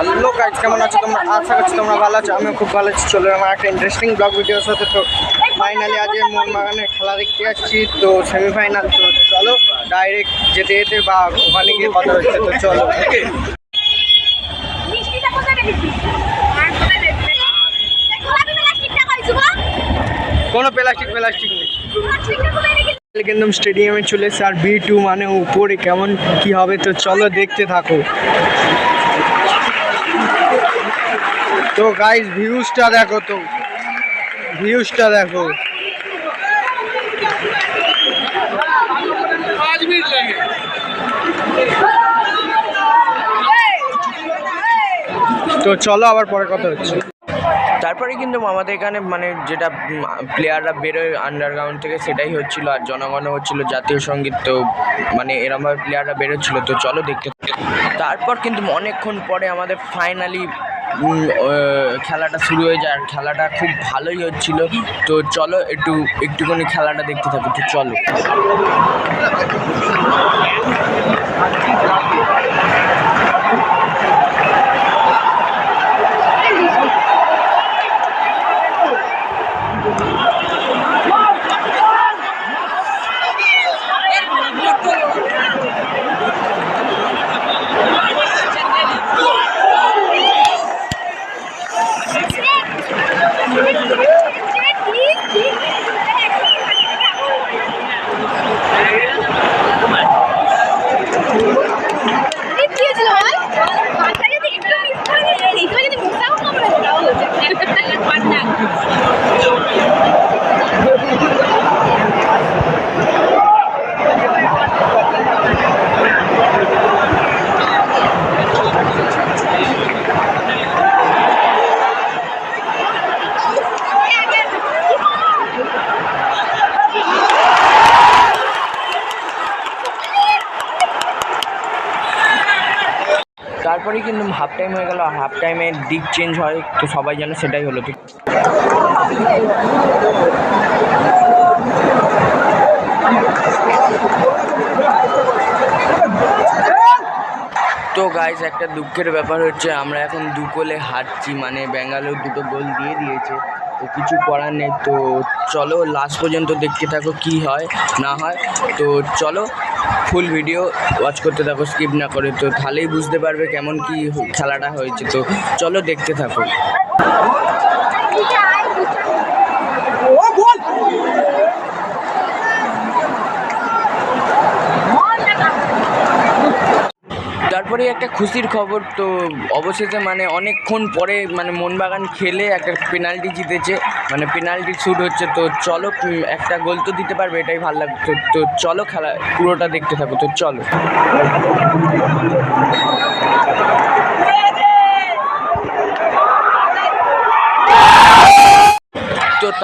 Hello guys কেমন আছো তোমরা? আশা করছি তোমরা ভালো আছো। আমিও খুব ভালো আছি। চলো আমার একটা ইন্টারেস্টিং ব্লগ ভিডিওর সাথে তো ফাইনালি আজ মোহনবাগানের খেলা দেখতে যাচ্ছি তো সেমিফাইনাল তো চলো ডাইরেক্ট যেতে যেতে বা ওখানে গিয়ে কথা হচ্ছে তো চলো। কোনো প্লাস্টিক প্লাস্টিক নেই। একদম স্টেডিয়ামে চলে এসে আর বি টু মানে উপরে কেমন কি হবে তো চলো দেখতে থাকো। তো গাইস ভিউজটা দেখো তো। ভিউজটা দেখো। তো চলো আবার পরে কথা হচ্ছে। তারপরে কিন্তু আমাদের এখানে মানে যেটা প্লেয়াররা বেরোয় আন্ডারগ্রাউন্ড থেকে সেটাই হচ্ছিল আর জনগণও হচ্ছিল জাতীয় সংগীত। তো মানে এরমভাবে প্লেয়াররা বেরোচ্ছিল তো চলো দেখতে তারপর কিন্তু অনেকক্ষণ পরে আমাদের ফাইনালি খেলাটা শুরু হয়ে যায়। আর খেলাটা খুব ভালোই হচ্ছিল। তো চলো একটু, একটুখানি খেলাটা দেখতে থাকি। তো চলো। তারপরে কিন্তু হাফ টাইম হয়ে গেল, আর হাফ টাইমে দিক চেঞ্জ হয়, তো সবাই জানে সেটাই হলো। তো তো গাইজ একটা দুঃখের ব্যাপার হচ্ছে, আমরা এখন দু গোলে হারছি মানে ব্যাঙ্গালোর দুটো গোল দিয়ে দিয়েছে, তো কিছু করার নেই, তো চলো লাস্ট পর্যন্ত দেখতে থাকো কি হয়, না হয়, তো চলো ফুল ভিডিও ওয়াচ করতে থাকো স্কিপ না করে, তো তাহলেই বুঝতে পারবে কেমন কি খেলাটা হয়েছে। তো চলো দেখতে থাকো। তারপরে একটা খুশির খবর, তো অবশেষে মানে অনেকক্ষণ পরে মানে মোহনবাগান খেলে একটা পেনাল্টি জিতেছে। মানে পেনাল্টি শ্যুট হচ্ছে, তো চলো একটা গোল তো দিতে পারবে, এটাই ভালো লাগতো তো চলো খেলা, পুরোটা দেখতে থাকো, তো চলো।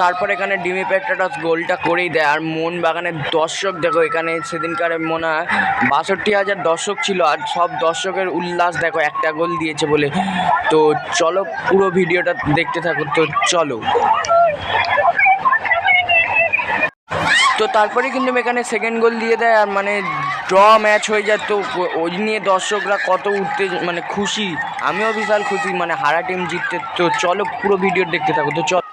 তারপর এখানে ডিমি পেট্রাটস গোলটা করেই দেয়। আর মন বাগানের দর্শক, দেখো এখানে সেদিনকার মনে হয় বাষট্টি হাজার দর্শক ছিল, আর সব দর্শকের উল্লাস দেখো, একটা গোল দিয়েছে বলে। তো চলো পুরো ভিডিওটা দেখতে থাকো, তো চলো। তো তারপরে কিন্তু এখানে সেকেন্ড গোল দিয়ে দেয় আর মানে ড্র ম্যাচ হয়ে যায়। তো ওই নিয়ে দর্শকরা কত উঠতে মানে খুশি। আমিও বিশাল খুশি মানে হারা টিম জিততে। তো চলো পুরো ভিডিও দেখতে থাকো। তো চলো,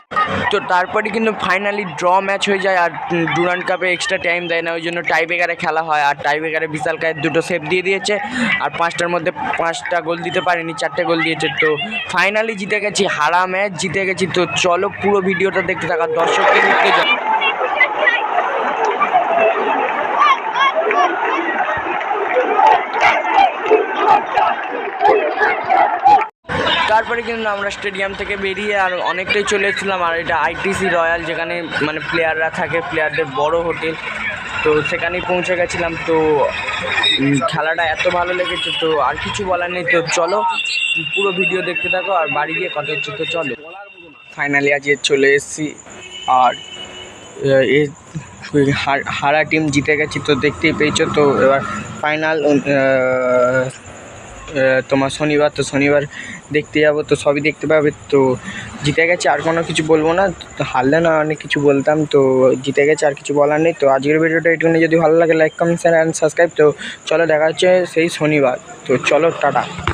তো তারপরে কিন্তু ফাইনালি ড্র ম্যাচ হয়ে যায় আর ডুরান্ড কাপে এক্সট্রা টাইম দেয় না, ওই জন্য টাই ব্রেকারে খেলা হয়। আর টাই ব্রেকারে বিশাল কায়ের দুটো সেভ দিয়ে দিয়েছে। আর পাঁচটার মধ্যে পাঁচটা গোল দিতে পারেনি, চারটে গোল দিয়েছে। তো ফাইনালি জিতে গেছি, হারা ম্যাচ জিতে গেছি। তো চলো পুরো ভিডিওটা দেখতে থাকা। দর্শককে দেখতে যাও। তারপরে কিন্তু আমরা স্টেডিয়াম থেকে বেরিয়ে আর অনেকটাই চলে এসেছিলাম আর এটা আইটিসি রয়্যাল যেখানে মানে প্লেয়াররা থাকে প্লেয়ারদের বড় হোটেল। তো সেখানেই পৌঁছে গেছিলাম। তো খেলাটা এত ভালো লেগেছে, তো আর কিছু বলার নেই। তো চলো, পুরো ভিডিও দেখতে থাকো আর বাড়ি গিয়ে কথা হচ্ছে। তো চলো। ফাইনালি আজকে চলে এসেছি আর এ, হারা টিম জিতে গেছি, তো দেখতেই পেয়েছ। তো এবার ফাইনাল তোমার শনিবার, তো শনিবার দেখতে যাব, তো সবই দেখতে পাবে। তো জিতে গেছে, আর কোনো কিছু বলব না। হারলে না অনেক কিছু বলতাম, তো জিতে গেছে, আর কিছু বলার নেই। তো আজকের ভিডিওটা এটুকু যদি ভালো লাগে লাইক কমেন্ট অ্যান্ড সাবস্ক্রাইব তো চলো, দেখা হচ্ছে সেই শনিবার। তো চলো, টাটা।